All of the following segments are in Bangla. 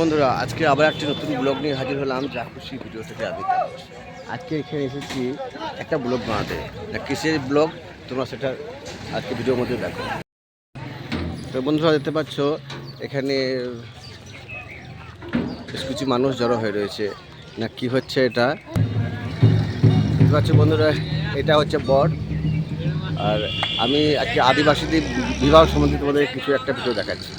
বন্ধুরা, আজকে আবার একটি নতুন ব্লগ নিয়ে হাজির হলাম যা খুশি ভিডিও থেকে আমি আজকে এখানে এসেছি একটা ব্লগ বানাতে। কিসের ব্লগ? তোমরা সেটা আজকে ভিডিওর মধ্যে দেখো। তো বন্ধুরা, দেখতে পাচ্ছ, এখানে বেশ কিছু মানুষ জড়ো হয়ে রয়েছে। না, কি হচ্ছে এটা? দেখতে পাচ্ছ বন্ধুরা, এটা হচ্ছে বট আর আমি আজকে আদিবাসীদের বিবাহ সম্বন্ধে তোমাদের কিছু একটা ভিডিও দেখাচ্ছি।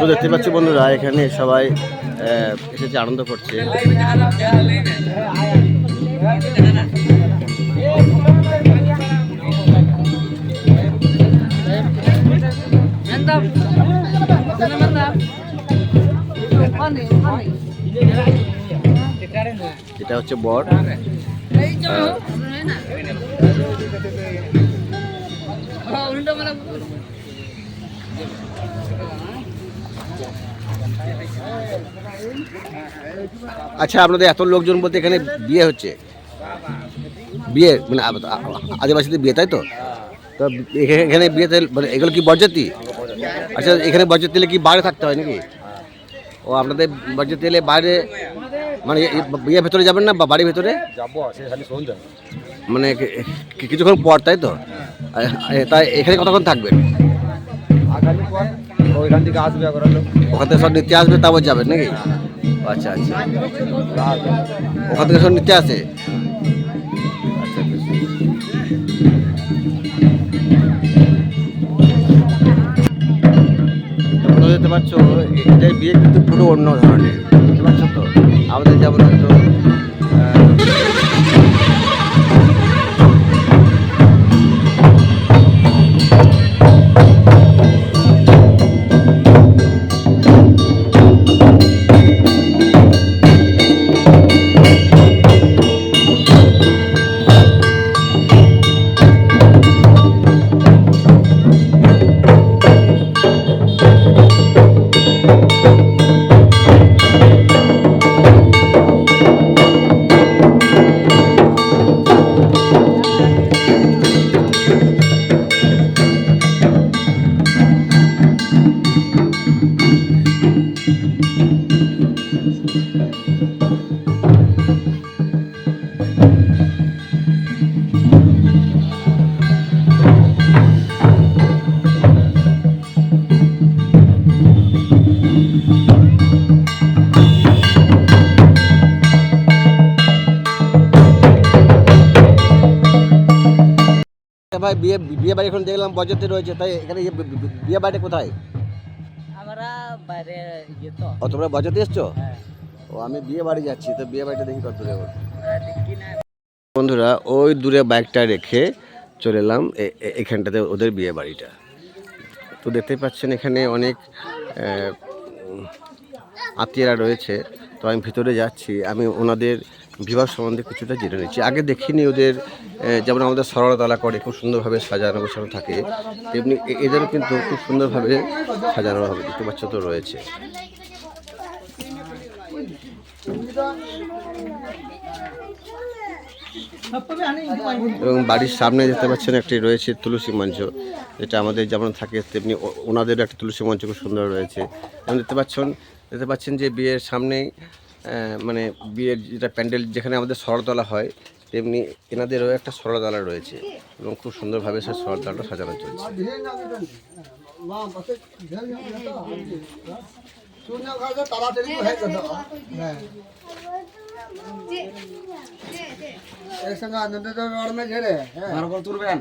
তো দেখতে পাচ্ছি বন্ধুরা এখানে সবাই এসেছে আনন্দ করছে. এটা হচ্ছে বর আচ্ছা আপনাদের এত লোকজন বলতে এখানে বিয়ে হচ্ছে? বিয়ে মানে আদিবাসীদের বিয়ে তাই তো? তো এখা- এখানে বিয়েতে মানে এগুলো কি বরযাত্রী? আচ্ছা এখানে বরযাত্রী এলে কি বাইরে থাকতে হয় নাকি? ও আপনাদের বরযাত্রী এলে বাইরে মানে বিয়ের ভেতরে যাবেন না বা বাড়ির ভেতরে? মানে কিছুক্ষণ পর তাই তো? তাই এখানে কতক্ষণ থাকবেন? ওইখান থেকে আসবে লোক ওখান থেকে সব নিতে আসবে, তারপর যাবেন নাকি? আচ্ছা আচ্ছা। ওখান থেকে সব নিতে আসে? আচ্ছা দেখতে পাচ্ছ এদের বিয়ে কিন্তু পুরো অন্য ধরনের। দেখতে পাচ্ছ তো? আমাদের যেমন ভাই বিয়ে বিয়ে বাড়ি এখন দেখলাম বজতে রয়েছে তাই এখানে বিয়ে বাড়িটা কোথায়? আমরা বাইরে ইয়ে ও তোমরা বজতে এসছো? হ্যাঁ। ও আমি বিয়ে বাড়ি যাচ্ছি তো বিয়ে বাড়িটা দেখি কত দূরে বন্ধুরা ওই দূরে বাইকটা রেখে চলে এলাম এখানটাতে ওদের বিয়ে বাড়িটা। তো দেখতে পাচ্ছেন এখানে অনেক আত্মীয়রা রয়েছে তো আমি ভিতরে যাচ্ছি আমি ওনাদের বিবাহ সম্বন্ধে কিছুটা জেনে নিচ্ছি। আগে দেখিনি ওদের যেমন আমাদের সরলতলা করে, খুব সুন্দরভাবে সাজানো গোছানো থাকে, তেমনি এদেরও কিন্তু খুব সুন্দরভাবে সাজানো হবে, দেখতে পাচ্ছ তো রয়েছে। এবং বাড়ির সামনে দেখতে পাচ্ছেন একটি রয়েছে তুলসী মঞ্চ, যেটা আমাদের যেমন থাকে, তেমনি ও- ওনাদেরও একটা তুলসী মঞ্চ খুব সুন্দর রয়েছে। এবং দেখতে পাচ্ছেন দেখতে পাচ্ছেন যে বিয়ের সামনেই মানে বিয়ের যেটা প্যান্ডেল যেখানে আমাদের সরতলা হয় তেমনি এনাদেরও একটা সরলতলা রয়েছে এবং খুব সুন্দরভাবে সেই সরলতলাটা সাজানো চলছে। একসঙ্গে আনন্দ তো রড মে ঝেড়ে হ্যাঁ। তুলবেন?